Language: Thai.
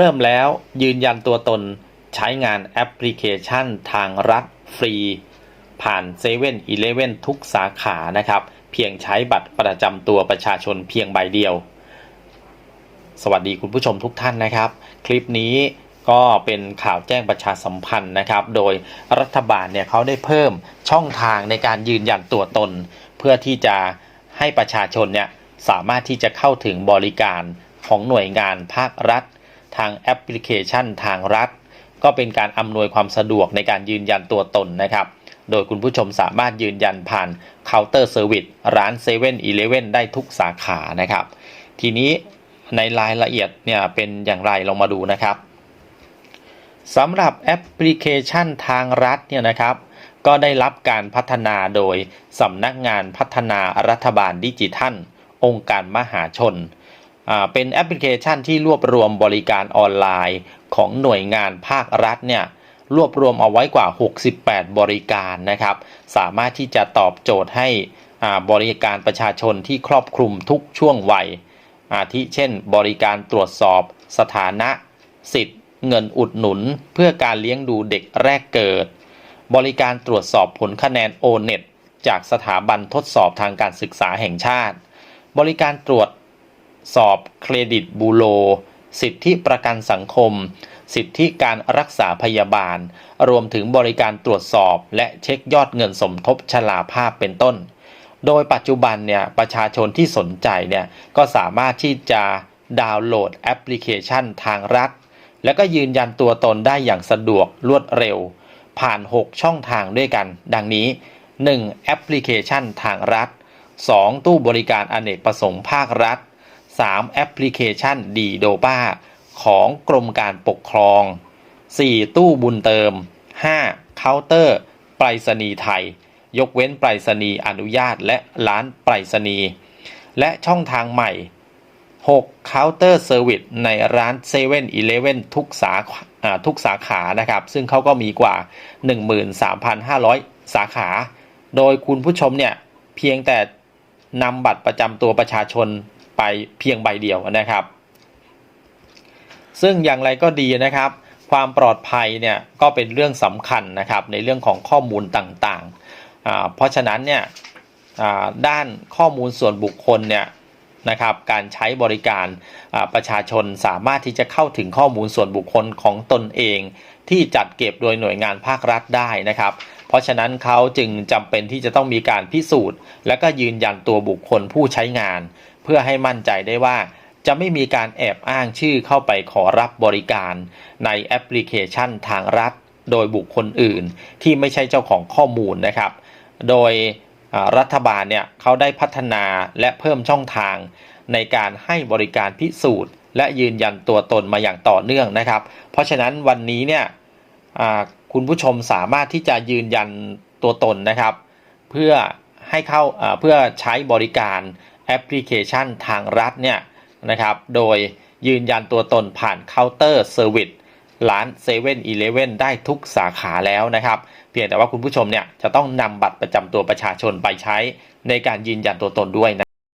เริ่มแล้วยืนยันตัวตนใช้งานแอปพลิเคชันทางรัฐฟรี ผ่าน7 e เ e ่ e อเทุกสาขานะครับ เพียงใช้บัตรประจำตัวประชาชนเพียงใบเดียว สวัสดีคุณผู้ชมทุกท่านนะครับ คลิปนี้ก็เป็นข่าวแจ้งประชาสัมพันธ์นะครับ โดยรัฐบาลเนี่ยเขาได้เพิ่มช่องทางในการยืนยันตัวตน เพื่อที่จะให้ประชาชนเนี่ยสามารถที่จะเข้าถึงบริการของหน่วยงานภาครัฐ ทางแอปพลิเคชันทางรัฐ ก็เป็นการอำนวยความสะดวกในการยืนยันตัวตนนะครับ โดยคุณผู้ชมสามารถยืนยันผ่านเคาน์เตอร์เซอร์วิสร้าน7 e เ e ่ e อได้ทุกสาขานะครับ ทีนี้ในรายละเอียดเนี่ยเป็นอย่างไรลองมาดูนะครับสำหรับแอปพลิเคชันทางรัฐเนี่ยนะครับ ก็ได้รับการพัฒนาโดยสำนักงานพัฒนารัฐบาลดิจิทัล องค์การมหาชน เป็นแอปพลิเคชันที่รวบรวมบริการออนไลน์ของหน่วยงานภาครัฐเนี่ยรวบรวมเอาไว้กว่า 68 บริการนะครับ สามารถที่จะตอบโจทย์ให้บริการประชาชนที่ครอบคลุมทุกช่วงวัย อาทิเช่น บริการตรวจสอบ สถานะ สิทธิ์ เงินอุดหนุน เพื่อการเลี้ยงดูเด็กแรกเกิด บริการตรวจสอบผลคะแนนโอเน็ตจากสถาบันทดสอบทางการศึกษาแห่งชาติ บริการตรวจ สอบเครดิตบูโรสิทธิประกันสังคม สิทธิการรักษาพยาบาล รวมถึงบริการตรวจสอบ และเช็คยอดเงินสมทบชราภาพเป็นต้น โดยปัจจุบันเนี่ยประชาชนที่สนใจเนี่ยก็สามารถที่จะดาวน์โหลดแอปพลิเคชันทางรัฐ แล้วก็ยืนยันตัวตนได้อย่างสะดวกรวดเร็ว ผ่าน 6 ช่องทางด้วยกัน ดังนี้ 1. แอปพลิเคชันทางรัฐ 2. ตู้บริการอเนกประสงค์ภาครัฐ 3. แอปพลิเคชันดีโดป้าของกรมการปกครอง 4. ตู้บุญเติม 5. เคาน์เตอร์ไปรษณีย์ไทย ยกเว้นไปรษณีย์อนุญาตและร้านไปรษณีย์และช่องทางใหม่6 Counter Service ในร้าน7 e เ e ่ e อทุกสาทุกสาขานะครับ ซึ่งเขาก็มีกว่า 13,500 สาขา โดยคุณผู้ชมเนี่ย เพียงแต่นำบัตรประจำตัวประชาชน ไปเพียงใบเดียวนะครับ ซึ่งอย่างไรก็ดีนะครับ ความปลอดภัยเนี่ยก็เป็นเรื่องสำคัญนะครับในเรื่องของข้อมูลต่างๆ เพราะฉะนั้นเนี่ยด้านข้อมูลส่วนบุคคลเนี่ยนะครับการใช้บริการประชาชนสามารถที่จะเข้าถึงข้อมูลส่วนบุคคลของตนเอง ที่จัดเก็บโดยหน่วยงานภาครัฐได้นะครับ เพราะฉะนั้นเขาจึงจำเป็นที่จะต้องมีการพิสูจน์ และก็ยืนยันตัวบุคคลผู้ใช้งาน พื่อให้มั่นใจได้ว่าจะไม่มีการแอบอ้างชื่อเข้าไปขอรับบริการ ในแอปพลิเคชันทางรัฐ โดยบุคคลอื่น ที่ไม่ใช่เจ้าของข้อมูลนะครับ โดยรัฐบาลเนี่ยเขาได้พัฒนาและเพิ่มช่องทาง ในการให้บริการพิสูจน์ และยืนยันตัวตนมาอย่างต่อเนื่องนะครับ เพราะฉะนั้นวันนี้เนี่ยคุณผู้ชมสามารถที่จะยืนยันตัวตนนะครับ เพื่อให้เข้าเพื่อใช้บริการ แอปพลิเคชันทางรัฐเนี่ยนะครับ โดยยืนยันตัวตนผ่านเคาน์เตอร์เซอร์วิสร้าน7 e เ e ่ e อได้ทุกสาขาแล้วนะครับ เพียงแต่ว่าคุณผู้ชมเนี่ยจะต้องนำบัตรประจำตัวประชาชนไปใช้ในการยืนยันตัวตนด้วยนะ